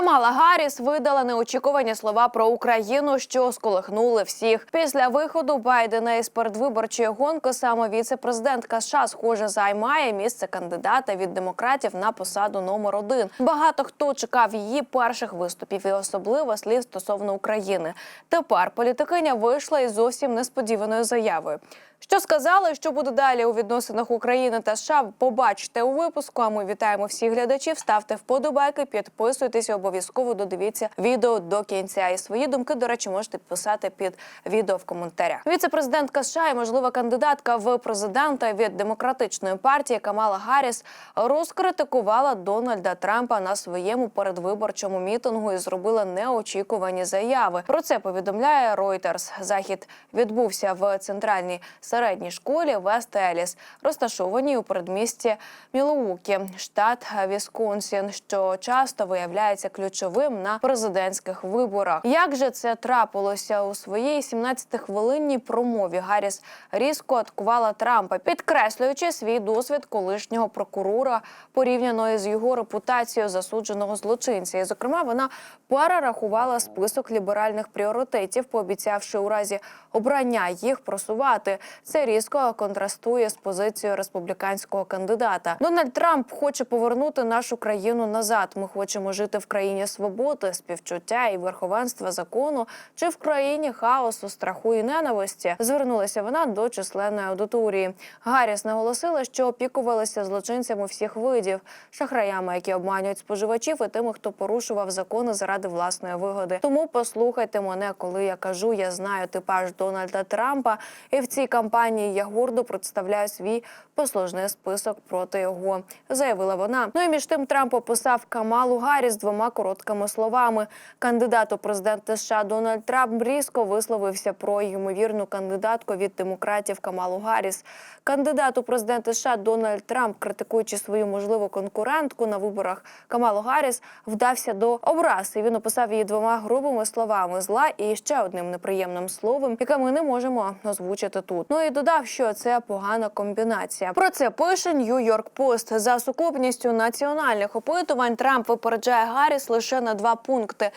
Камала Гарріс видала неочікувані слова про Україну, що сколихнули всіх. Після виходу Байдена із передвиборчої гонки саме віце-президентка США, схоже, займає місце кандидата від демократів на посаду номер один. Багато хто чекав її перших виступів, і особливо слів стосовно України. Тепер політикиня вийшла із зовсім несподіваною заявою. Що сказали, що буде далі у відносинах України та США, побачите у випуску. А ми вітаємо всіх глядачів. Ставте вподобайки, підписуйтесь обов'язково додивіться відео до кінця. І свої думки, до речі, можете писати під відео в коментарях. Віце-президентка США і можлива кандидатка в президента від демократичної партії Камала Гарріс розкритикувала Дональда Трампа на своєму передвиборчому мітингу і зробила неочікувані заяви. Про це повідомляє Reuters. Захід відбувся в центральній середній школі Вест Еліс, розташованій у передмісті Мілуукі, штат Вісконсін, що часто виявляється ключовим на президентських виборах. Як же це трапилося у своїй 17-хвилинній промові? Гарріс різко атакувала Трампа, підкреслюючи свій досвід колишнього прокурора порівняно із його репутацією засудженого злочинця. І, зокрема, вона перерахувала список ліберальних пріоритетів, пообіцявши у разі обрання їх просувати. Це різко контрастує з позицією республіканського кандидата. Дональд Трамп хоче повернути нашу країну назад. Ми хочемо жити в країні свободи, співчуття і верховенства закону, чи в країні хаосу, страху і ненависті. Звернулася вона до численної аудиторії. Гарріс наголосила, що опікувалися злочинцями всіх видів, шахраями, які обманюють споживачів, і тими, хто порушував закони заради власної вигоди. Тому послухайте мене, коли я кажу, я знаю типаж Дональда Трампа, і в цій кампанії я гордо представляю свій послужний список проти його, заявила вона. Ну і між тим Трамп описав Камалу Гарріс двома короткими словами. Кандидат у президенти США Дональд Трамп різко висловився про ймовірну кандидатку від демократів Камалу Гарріс. Кандидат у президенти США Дональд Трамп, критикуючи свою можливу конкурентку на виборах Камалу Гарріс, вдався до образ. І він описав її двома грубими словами зла і ще одним неприємним словом, яке ми не можемо озвучити тут. Ну і додав, що це погана комбінація. Про це пише Нью-Йорк Пост. За сукупністю національних опитувань Трамп випереджає Гарріс лише на два пункти: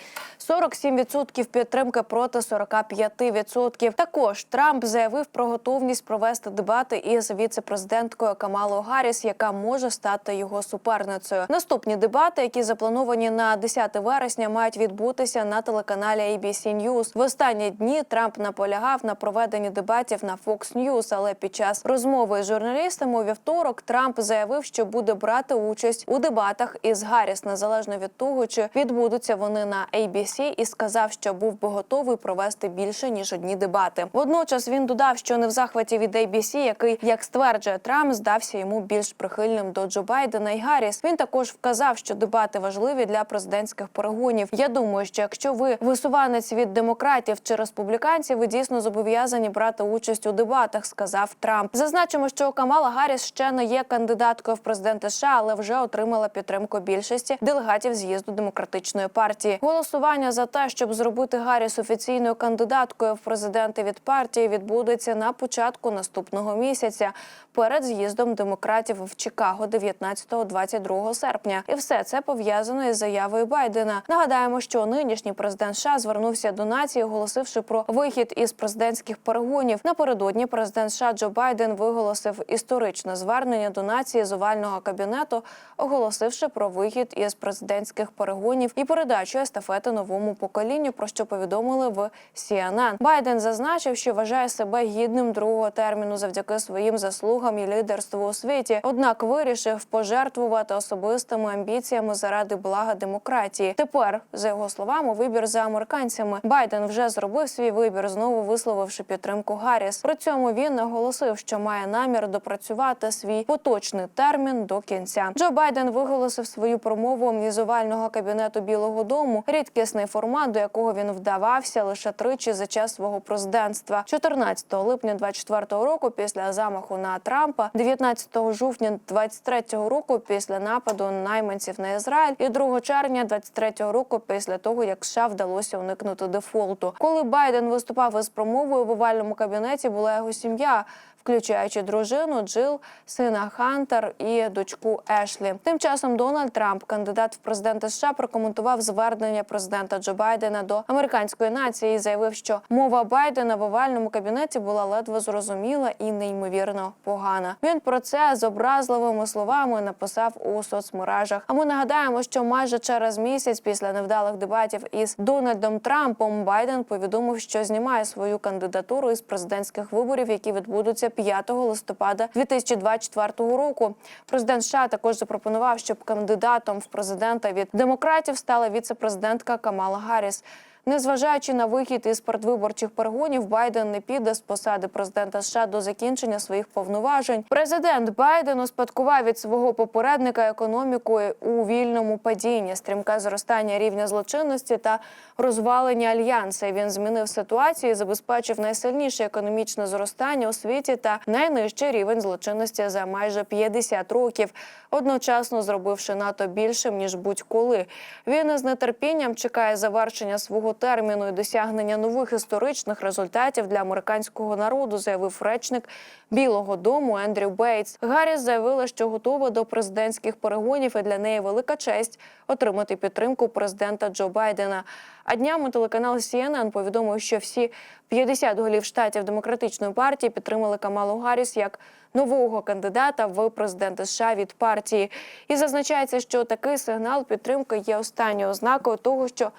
47% підтримки проти 45%. Також Трамп заявив про готовність провести дебати із віце-президенткою Камалою Гарріс, яка може стати його суперницею. Наступні дебати, які заплановані на 10 вересня, мають відбутися на телеканалі ABC News. В останні дні Трамп наполягав на проведенні дебатів на Fox News, але під час розмови з журналістами у вівторок Трамп заявив, що буде брати участь у дебатах із Гарріс, незалежно від того, чи відбудуться вони на ABC, і сказав, що був би готовий провести більше ніж одні дебати. Водночас він додав, що не в захваті від ABC, який, як стверджує Трамп, здався йому більш прихильним до Джо Байдена і Гарріс. Він також вказав, що дебати важливі для президентських перегонів. Я думаю, що якщо ви висуванець від демократів чи республіканців, ви дійсно зобов'язані брати участь у дебатах, сказав Трамп. Зазначимо, що Камала Гарріс ще не є кандидаткою в президенти США, але вже отримала підтримку більшості делегатів з'їзду демократичної партії. Голосування за те, щоб зробити Гарріс офіційною кандидаткою в президенти від партії, відбудеться на початку наступного місяця перед з'їздом демократів в Чикаго 19-22 серпня. І все це пов'язано із заявою Байдена. Нагадаємо, що нинішній президент США звернувся до нації, оголосивши про вихід із президентських перегонів. Напередодні президент США Джо Байден виголосив історичне звернення до нації з овального кабінету, оголосивши про вихід із президентських перегонів і передачу естафети новому поколінню, про що повідомили в CNN. Байден зазначив, що вважає себе гідним другого терміну завдяки своїм заслугам і лідерству у світі. Однак вирішив пожертвувати особистими амбіціями заради блага демократії. Тепер, за його словами, вибір за американцями. Байден вже зробив свій вибір, знову висловивши підтримку Гарріс. При цьому він наголосив, що має намір допрацювати свій поточний термін до кінця. Джо Байден виголосив свою промову із овального кабінету Білого Дому. Рідкісний формат, до якого він вдавався лише тричі за час свого президентства. 14 липня 24 року, після замаху на Трампа, 19 жовтня 23 року, після нападу найманців на Ізраїль, і 2 червня 23 року, після того як США вдалося уникнути дефолту. Коли Байден виступав із промовою в овальному кабінеті, була його сім'я. Включаючи дружину Джил, сина Хантер і дочку Ешлі. Тим часом Дональд Трамп, кандидат в президенти США, прокоментував звернення президента Джо Байдена до американської нації і заявив, що мова Байдена в овальному кабінеті була ледве зрозуміла і неймовірно погана. Він про це з образливими словами написав у соцмережах. А ми нагадаємо, що майже через місяць після невдалих дебатів із Дональдом Трампом Байден повідомив, що знімає свою кандидатуру із президентських виборів, які відбудуться 5 листопада 2024 року. Президент США також запропонував, щоб кандидатом в президента від демократів стала віце-президентка Камала Гарріс. Незважаючи на вихід із передвиборчих перегонів, Байден не піде з посади президента США до закінчення своїх повноважень. Президент Байден успадкував від свого попередника економіку у вільному падінні, стрімке зростання рівня злочинності та розвалення альянсу. Він змінив ситуацію, і забезпечив найсильніше економічне зростання у світі та найнижчий рівень злочинності за майже 50 років, одночасно зробивши НАТО більшим ніж будь-коли. Він із нетерпінням чекає завершення свого терміну і досягнення нових історичних результатів для американського народу, заявив речник Білого Дому Ендрю Бейтс. Гарріс заявила, що готова до президентських перегонів, і для неї велика честь отримати підтримку президента Джо Байдена. А днями телеканал CNN повідомив, що всі 50 голів штатів демократичної партії підтримали Камалу Гарріс як нового кандидата в президенти США від партії. І зазначається, що такий сигнал підтримки є останньою ознакою того, що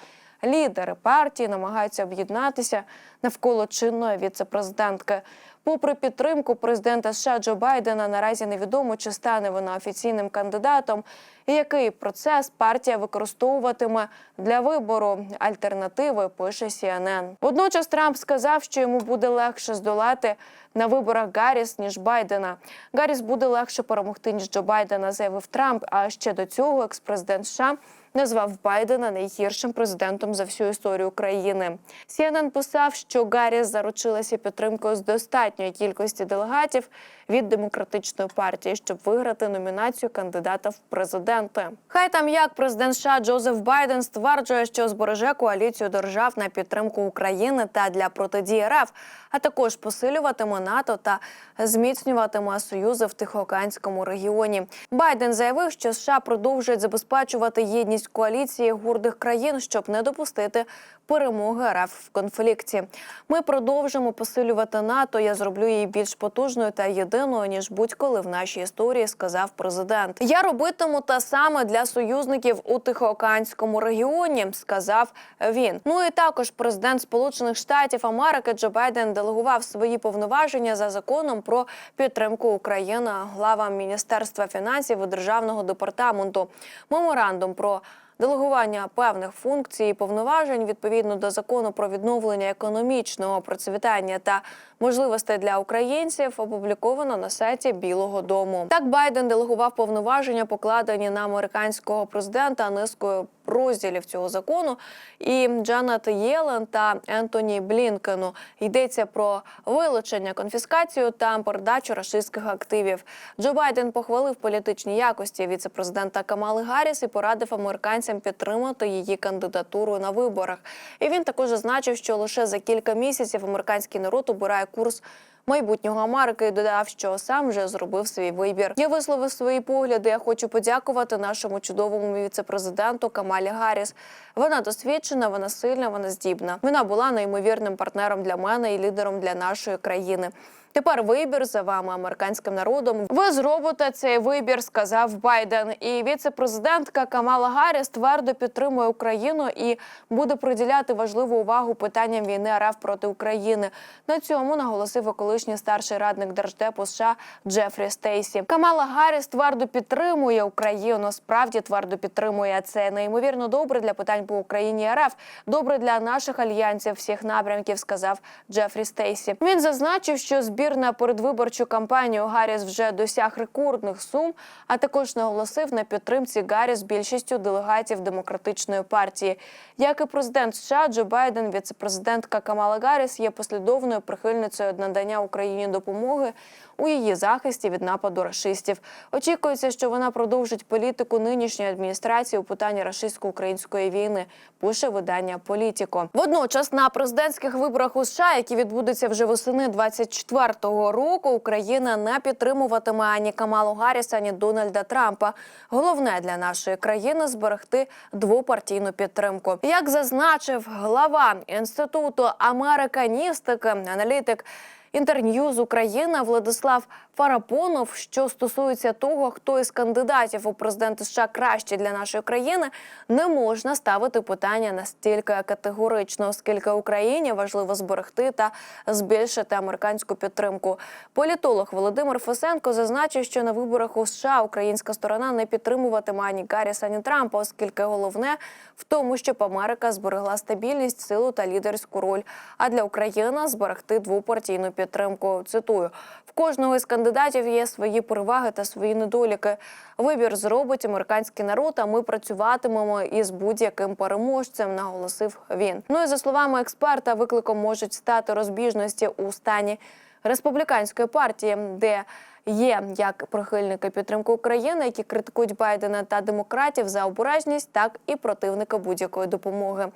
лідери партії намагаються об'єднатися навколо чинної віцепрезидентки. Попри підтримку президента США Джо Байдена, наразі невідомо, чи стане вона офіційним кандидатом, і який процес партія використовуватиме для вибору альтернативи. Пише CNN. Водночас Трамп сказав, що йому буде легше здолати на виборах Гарріс, ніж Байдена. Гарріс буде легше перемогти ніж Джо Байдена, заявив Трамп. А ще до цього екс-президент США назвав Байдена найгіршим президентом за всю історію країни. CNN писав, що Гарріс заручилася підтримкою з достатньої кількості делегатів від демократичної партії, щоб виграти номінацію кандидата в президенти. Хай там як президент США Джозеф Байден стверджує, що збереже коаліцію держав на підтримку України та для протидії РФ, а також посилюватиме НАТО та зміцнюватиме союзи в Тихоокеанському регіоні. Байден заявив, що США продовжують забезпечувати єдність коаліції гордих країн, щоб не допустити перемоги РФ в конфлікті. Ми продовжимо посилювати НАТО. Я зроблю її більш потужною та єдиною ніж будь-коли в нашій історії, сказав президент. Я робитиму те саме для союзників у Тихоокеанському регіоні, сказав він. Ну і також президент Сполучених Штатів Америки Джо Байден делегував свої повноваження за законом про підтримку України главам Міністерства фінансів і державного департаменту. Меморандум про Делегування певних функцій і повноважень відповідно до закону про відновлення економічного процвітання та можливостей для українців опубліковано на сайті Білого Дому. Так Байден делегував повноваження, покладені на американського президента низкою розділів цього закону. І Джанет Єлен та Ентоні Блінкену йдеться про вилучення, конфіскацію та передачу рашистських активів. Джо Байден похвалив політичні якості віцепрезидента Камали Гарріс і порадив американцям підтримати її кандидатуру на виборах. І він також зазначив, що лише за кілька місяців американський народ обирає курс. Майбутнього Америки додав, що сам вже зробив свій вибір. Я висловив свої погляди. Я хочу подякувати нашому чудовому віцепрезиденту Камалі Гарріс. Вона досвідчена, вона сильна, вона здібна. Вона була неймовірним партнером для мене і лідером для нашої країни. Тепер вибір за вами, американським народом. Ви зробите цей вибір, сказав Байден. І віце-президентка Камала Гарріс твердо підтримує Україну і буде приділяти важливу увагу питанням війни РФ проти України. На цьому наголосив колишній старший радник держдепу США Джефрі Стейсі. Камала Гарріс твердо підтримує Україну. Справді твердо підтримує це неймовірно добре для питань по Україні РФ. Добре для наших альянсів всіх напрямків, сказав Джефрі Стейсі. Він зазначив, що збір на передвиборчу кампанію Гарріс вже досяг рекордних сум, а також наголосив на підтримці Гарріс більшістю делегатів демократичної партії. Як і президент США Джо Байден, віцепрезидентка Камала Гарріс є послідовною прихильницею надання Україні допомоги у її захисті від нападу рашистів. Очікується, що вона продовжить політику нинішньої адміністрації у питанні рашистсько-української війни. Пише видання Політіко. Водночас на президентських виборах у США, які відбудуться вже восени 24 2024 року Україна не підтримуватиме ані Камалу Гарріса, ані Дональда Трампа. Головне для нашої країни зберегти двопартійну підтримку. Як зазначив глава інституту американістики, аналітик. Інтерньюз Україна Владислав Фарапонов, що стосується того, хто із кандидатів у президенти США краще для нашої країни, не можна ставити питання настільки категорично, оскільки Україні важливо зберегти та збільшити американську підтримку. Політолог Володимир Фесенко зазначив, що на виборах у США українська сторона не підтримуватиме ані Гарріса, ані Трампа, оскільки головне в тому, щоб Америка зберегла стабільність, силу та лідерську роль. А для України зберегти двопартійну підтримку. Цитую: в кожного із кандидатів є свої переваги та свої недоліки. Вибір зробить американський народ. А ми працюватимемо із будь-яким переможцем, наголосив він. Ну і за словами експерта, викликом можуть стати розбіжності у стані республіканської партії, де Є як прихильники підтримки України, які критикують Байдена та демократів за обережність, так і противники будь-якої допомоги.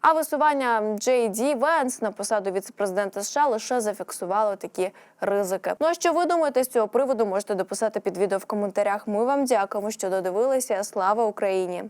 А висування Джей Ді Венс на посаду віцепрезидента США лише зафіксувало такі ризики. Ну а що ви думаєте з цього приводу? Можете дописати під відео в коментарях. Ми вам дякуємо, що додивилися. Слава Україні!